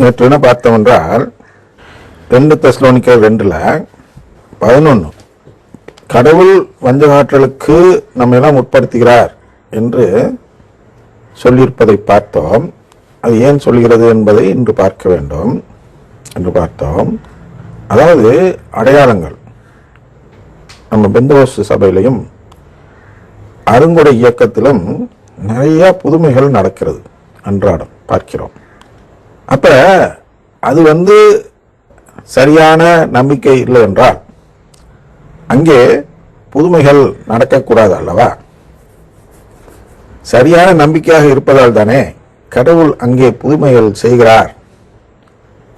நேற்று என்ன பார்த்தோம் என்றால் ரெண்டு தெஸ்லோனிக்கர் ரெண்டில் பதினொன்று கடவுள் வஞ்சகாற்றலுக்கு நம்ம எல்லாம் உட்படுத்துகிறார் என்று சொல்லியிருப்பதை பார்த்தோம். அது ஏன் சொல்கிறது என்பதை இன்று பார்க்க வேண்டும் என்று பார்த்தோம். அதாவது அடையாளங்கள். நம்ம பெந்தோஸ் சபையிலையும் அருங்கொடை இயக்கத்திலும் நிறைய புதுமைகள் நடக்கிறது. அன்றாடம் பார்க்கிறோம். அப்ப அது வந்து சரியான நம்பிக்கை இல்லை என்றால் அங்கே புதுமைகள் நடக்கக்கூடாது அல்லவா? சரியான நம்பிக்கையாக இருப்பதால் தானே கடவுள் அங்கே புதுமைகள் செய்கிறார்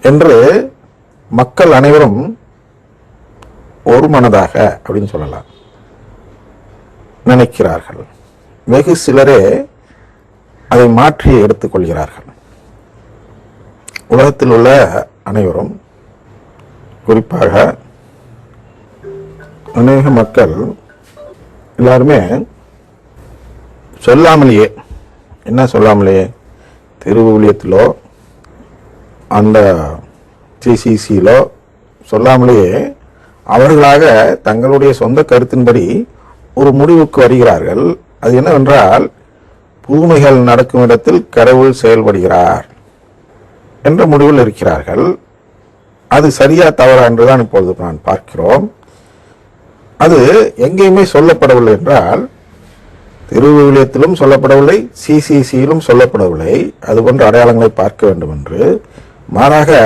என்று மக்கள் அனைவரும் ஒரு மனதாக அப்படின்னு சொல்லலாம். நினைக்கிறார்கள். வெகு சிலரே அதை மாற்றி எடுத்துக்கொள்கிறார்கள் உலகத்தில் உள்ள அனைவரும் குறிப்பாக அநேக மக்கள் எல்லாருமே சொல்லாமலேயே என்ன சொல்லாமலேயே திருவுலியத்திலோ அந்த சிசிசியிலோ சொல்லாமலேயே அவர்களாக தங்களுடைய சொந்த கருத்தின்படி ஒரு முடிவுக்கு வருகிறார்கள். அது என்னவென்றால் பூமிகள் நடக்கும் இடத்தில் கடவுள் செயல்படுகிறார். என்ற முடிவில் இருக்கிறார்கள். அது சரியா தவறா என்றுதான் இப்பொழுது நான் பார்க்கிறோம். அது எங்கேயுமே சொல்லப்படவில்லை என்றால் திருவிவிலியத்திலும் சொல்லப்படவில்லை சிசிசியிலும் சொல்லப்படவில்லை. அது போன்ற அடையாளங்களை பார்க்க வேண்டும் என்று மாறாக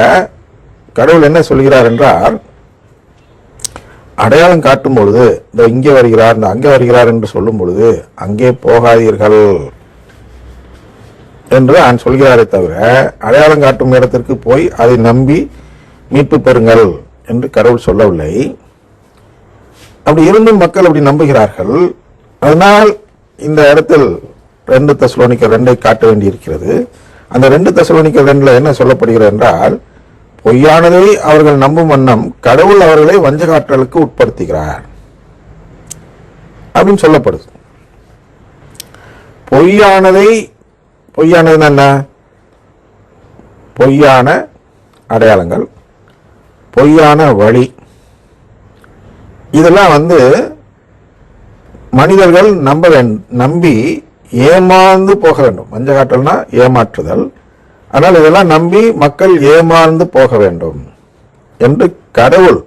கடவுள் என்ன சொல்கிறார் என்றால் அடையாளம் காட்டும் பொழுது இந்த இங்கே வருகிறார் இந்த அங்கே வருகிறார் என்று சொல்லும் பொழுது அங்கே போகாதீர்கள். என்று நான் சொல்கிறாரே தவிர அடையாளம் காட்டும் இடத்திற்கு போய் அதை நம்பி மீட்பு பெறுங்கள் என்று கடவுள் சொல்லவில்லை. அப்படி இருந்தும் மக்கள் அப்படி நம்புகிறார்கள். அதனால் இந்த இடத்தில் ரெண்டு தசலோனிக்கர் ரெண்டை காட்ட வேண்டியிருக்கிறது. அந்த ரெண்டு தசலோனிக்கர் ரெண்டில் என்ன சொல்லப்படுகிறது என்றால் பொய்யானதை அவர்கள் நம்பும் வண்ணம் கடவுள் அவர்களை வஞ்சகாற்றலுக்கு உட்படுத்துகிறார் அப்படின்னு சொல்லப்படுது. பொய்யானதை பொய்யானதுன்னா என்ன? பொய்யான அடையாளங்கள் பொய்யான வழி. இதெல்லாம் வந்து மனிதர்கள் நம்ப நம்பி ஏமாந்து போக வேண்டும். மஞ்ச காட்டல்னா ஏமாற்றுதல். ஆனால் இதெல்லாம் நம்பி மக்கள் ஏமாந்து போக வேண்டும் என்று கடவுள்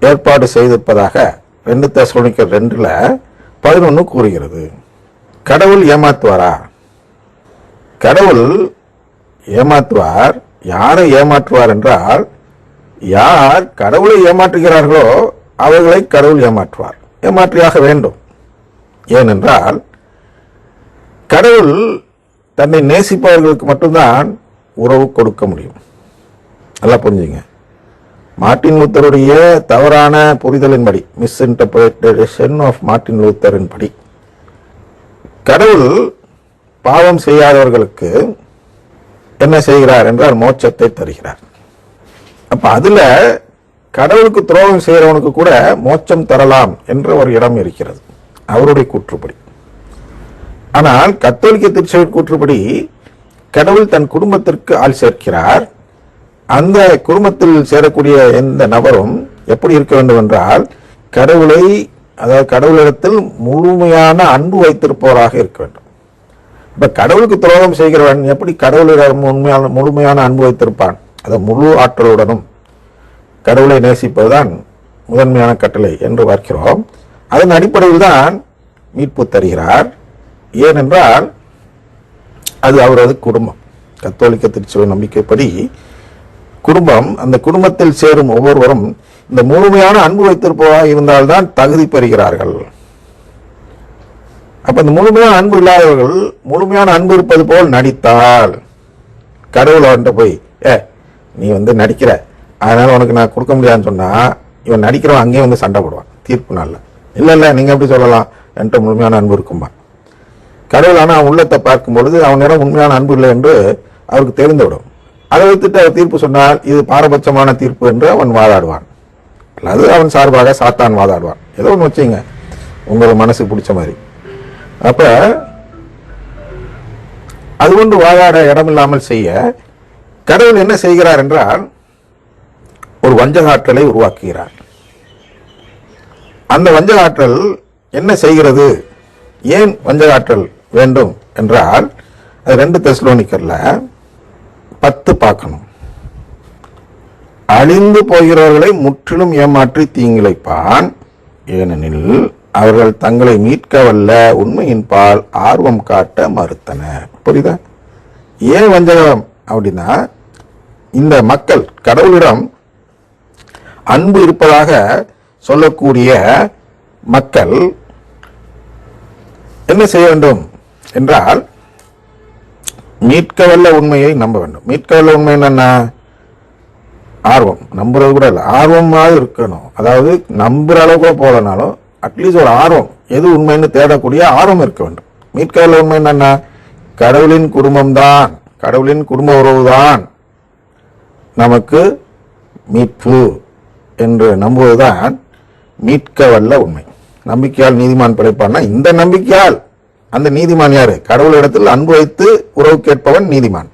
ஏற்பாடு செய்திருப்பதாக ரெண்டு தசோனிக்கர் ரெண்டுல பதினொன்று கூறுகிறது. கடவுள் ஏமாத்துவாரா? கடவுள் ஏமாற்றுவார் யாரை ஏமாற்றுவார் என்றால் யார் கடவுளை ஏமாற்றுகிறார்களோ அவர்களை கடவுள் ஏமாற்றுவார். ஏமாற்றியாக வேண்டும். ஏனென்றால் கடவுள் தன்னை நேசிப்பவர்களுக்கு மட்டும்தான் உறவு கொடுக்க முடியும். நல்லா புரிஞ்சுங்க. மார்ட்டின் லூத்தருடைய தவறான புரிதலின்படி மிஸ் இன்டர்பிரேஷன் ஆஃப் மார்ட்டின் லூத்தரின் படி கடவுள் பாவம் செய்யாதவர்களுக்கு என்ன செய்கிறார் என்றால் மோட்சத்தை தருகிறார். அப்ப அதுல கடவுளுக்கு துரோகம் செய்கிறவனுக்கு கூட மோட்சம் தரலாம் என்ற ஒரு இடம் இருக்கிறது. அவருடைய கூற்றுப்படி. ஆனால் கத்தோலிக்க திருச்சபை கூற்றுப்படி கடவுள் தன் குடும்பத்திற்கு ஆள் சேர்க்கிறார். அந்த குடும்பத்தில் சேரக்கூடிய எந்த நபரும் எப்படி இருக்க வேண்டும் என்றால் கடவுளை அதாவது கடவுளிடத்தில் முழுமையான அன்பு வைத்திருப்பவராக இருக்க வேண்டும். இப்ப கடவுளுக்கு துரோகம் செய்கிறவன் எப்படி கடவுளிடம் உண்மையான முழுமையான அன்பு வைத்திருப்பான்? அதை முழு ஆற்றலுடனும் கடவுளை நேசிப்பதுதான் முதன்மையான கட்டளை என்று பார்க்கிறோம். அதன் அடிப்படையில் தான் மீட்பு தருகிறார். ஏனென்றால் அது அவரது குடும்பம். கத்தோலிக்க திருச்சபை நம்பிக்கைப்படி குடும்பம் அந்த குடும்பத்தில் சேரும் ஒவ்வொருவரும் இந்த முழுமையான அன்பு வைத்திருப்பவராக இருந்தால்தான் தகுதி பெறுகிறார்கள். அப்ப இந்த முழுமையான அன்பு இல்லாதவர்கள் முழுமையான அன்பு இருப்பது போல் நடித்தால் கடவுள் அவன்கிட்ட போய் ஏ நீ வந்து நடிக்கிற. அதனால உனக்கு நான் கொடுக்க முடியாதுன்னு சொன்னா இவன் நடிக்கிறவன் அங்கேயே வந்து சண்டை போடுவான் தீர்ப்பு நாளில். இல்ல இல்ல நீங்க எப்படி சொல்லலாம். என்கிட்ட முழுமையான அன்பு இருக்குமா கடவுள் ஆனால் அவன் உள்ளத்தை பார்க்கும் பொழுது அவனிடம் உண்மையான அன்பு இல்லை என்று அவருக்கு தெரிந்துவிடும். அதை வைத்துட்டு அவர் தீர்ப்பு சொன்னால் இது பாரபட்சமான தீர்ப்பு என்று அவன் வாதாடுவான். அல்லது அவன் சார்பாக சாத்தான் வாதாடுவான். ஏதோ ஒன்று வச்சுங்க உங்களுக்கு மனசுக்கு பிடிச்ச மாதிரி. அப்ப அது கொண்டு வாதாட இடமில்லாமல் செய்ய கடவுள் என்ன செய்கிறார் என்றால் ஒரு வஞ்சகாற்றலை உருவாக்குகிறார். அந்த வஞ்சகாற்றல் என்ன செய்கிறது? ஏன் வஞ்சகாற்றல் வேண்டும் என்றால் அது ரெண்டு தெஸ்லோனிக்கர்ல பத்து பார்க்கணும். அழிந்து போகிறவர்களை முற்றிலும் ஏமாற்றி தீங்கிழைப்பான். ஏனெனில் அவர்கள் தங்களை மீட்க வல்ல உண்மையின் பால் ஆர்வம் காட்ட மறுத்தனர். புரியுதா? ஏன் வஞ்சகம் அப்படின்னா இந்த மக்கள் கடவுளிடம் அன்பு இருப்பதாக சொல்லக்கூடிய மக்கள் என்ன செய்ய வேண்டும் என்றால் மீட்க வல்ல உண்மையை நம்ப வேண்டும். மீட்க வல்ல உண்மை என்னன்னா ஆர்வம். நம்புறது கூட இல்லை. ஆர்வமாக இருக்கணும். அதாவது நம்புற அளவுக்கு போகலனாலும் அட்லீஸ்ட் ஒரு ஆர்வம். எது உண்மைன்னு தேடக்கூடிய ஆர்வம் இருக்க வேண்டும். மீட்க வல்ல உண்மை என்னென்ன? கடவுளின் குடும்பம்தான். கடவுளின் குடும்ப உறவுதான். நமக்கு மீட்பு என்று நம்புவதுதான் மீட்க வல்ல உண்மை. நம்பிக்கையால் நீதிமான் பிழைப்பான்னா இந்த நம்பிக்கையால். அந்த நீதிமான் யாரு? கடவுளிடத்தில் அன்பு வைத்து உறவு கேட்பவன் நீதிமான்.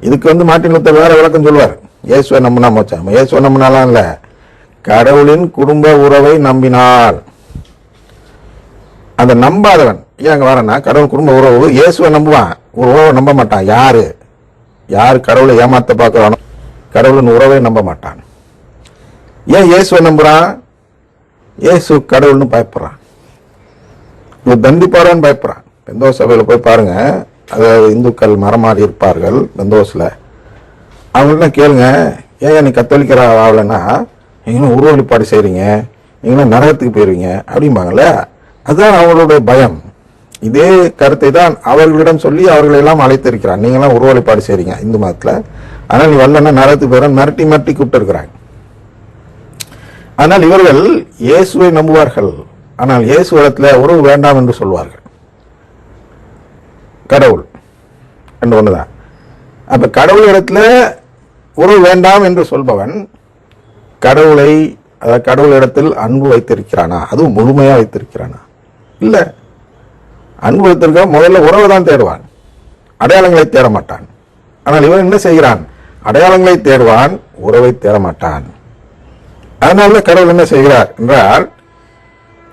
இதுக்கு வந்து மாட்டின் லூத்தர் வேற விளக்கம் சொல்வார். இயேசுவை நம்பினா மோச்சம் இயேசுவை நம்பினாலாம் இல்லை. கடவுளின் குடும்ப உறவை நம்பினார் அந்த நம்பாதவன். ஏன் அங்கே வரேன்னா கடவுள் குடும்ப உறவு இயேசுவை நம்புவான். ஒரு உறவை நம்ப மாட்டான். யாரு? யார் கடவுளை ஏமாத்த பார்க்குறானோ கடவுளின் உறவை நம்ப மாட்டான். ஏன் இயேசுவை நம்புறான்? இயேசு கடவுள்னு பயப்படுறான். இவர் தண்டிப்பாரான்னு பயப்படுறான். பெந்தோஸ் சபையில் போய் பாருங்க. அதாவது இந்துக்கள் மரமாறி இருப்பார்கள் பெந்தோஸில். அவங்கள்ட்ட கேளுங்க. ஏன் நீ கத்தோலிக்கிற ஆகலைன்னா நீங்களும் உருவ வழிபாடு செய்கிறீங்க நீங்களும் நரகத்துக்கு போயிடுவீங்க அப்படிம்பாங்களே அதுதான் அவர்களுடைய பயம். இதே கருத்தை தான் அவர்களிடம் சொல்லி அவர்களை எல்லாம் அழைத்திருக்கிறான் நீங்களாம் உருவழிப்பாடு வழிபாடு செய்றீங்க இந்து மதத்தில். ஆனால் நீ வரலன்னா நரகத்துக்கு போயிடும் மிரட்டி மிரட்டி கூப்பிட்டுருக்கிறாங்க ஆனால் இவர்கள் இயேசுவை நம்புவார்கள். ஆனால் இயேசுவிடத்தில் உறவு வேண்டாம் என்று சொல்வார்கள். கடவுள். என்று ஒன்றுதான் அப்ப கடவுள் இடத்துல உறவு வேண்டாம் என்று சொல்பவன் கடவுளை அதாவது கடவுள் இடத்தில் அன்பு வைத்திருக்கிறானா? அதுவும் முழுமையா வைத்திருக்கிறானா? இல்லை. அன்பு வைத்திருக்க முதல்ல உறவை தான் தேடுவான். அடையாளங்களை தேட மாட்டான் ஆனால் இவன் என்ன செய்கிறான்? அடையாளங்களை தேடுவான் உறவை தேட மாட்டான் அதனால கடவுள் என்ன செய்கிறார் என்றால்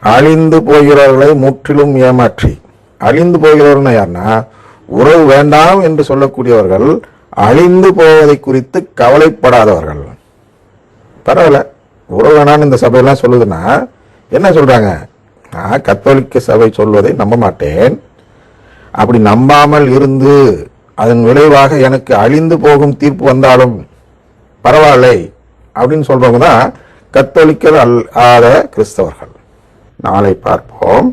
அழிந்து போகிறவர்களை முற்றிலும் ஏமாற்றி அழிந்து போகிறவர்கள் யாருன்னா உறவு வேண்டாம் என்று சொல்லக்கூடியவர்கள் அழிந்து போவதை குறித்து கவலைப்படாதவர்கள். பரவாயில்ல. உறவு வேணான்னு இந்த சபையெல்லாம் சொல்லுதுன்னா என்ன சொல்றாங்க? நான் கத்தோலிக்க சபை சொல்வதை நம்ப மாட்டேன். அப்படி நம்பாமல் இருந்து அதன் விளைவாக எனக்கு அழிந்து போகும் தீர்ப்பு வந்தாலும் பரவாயில்லை அப்படின்னு சொல்றவங்க தான் கத்தோலிக்கர் அல்லாத கிறிஸ்தவர்கள். நாளை பார்ப்போம்.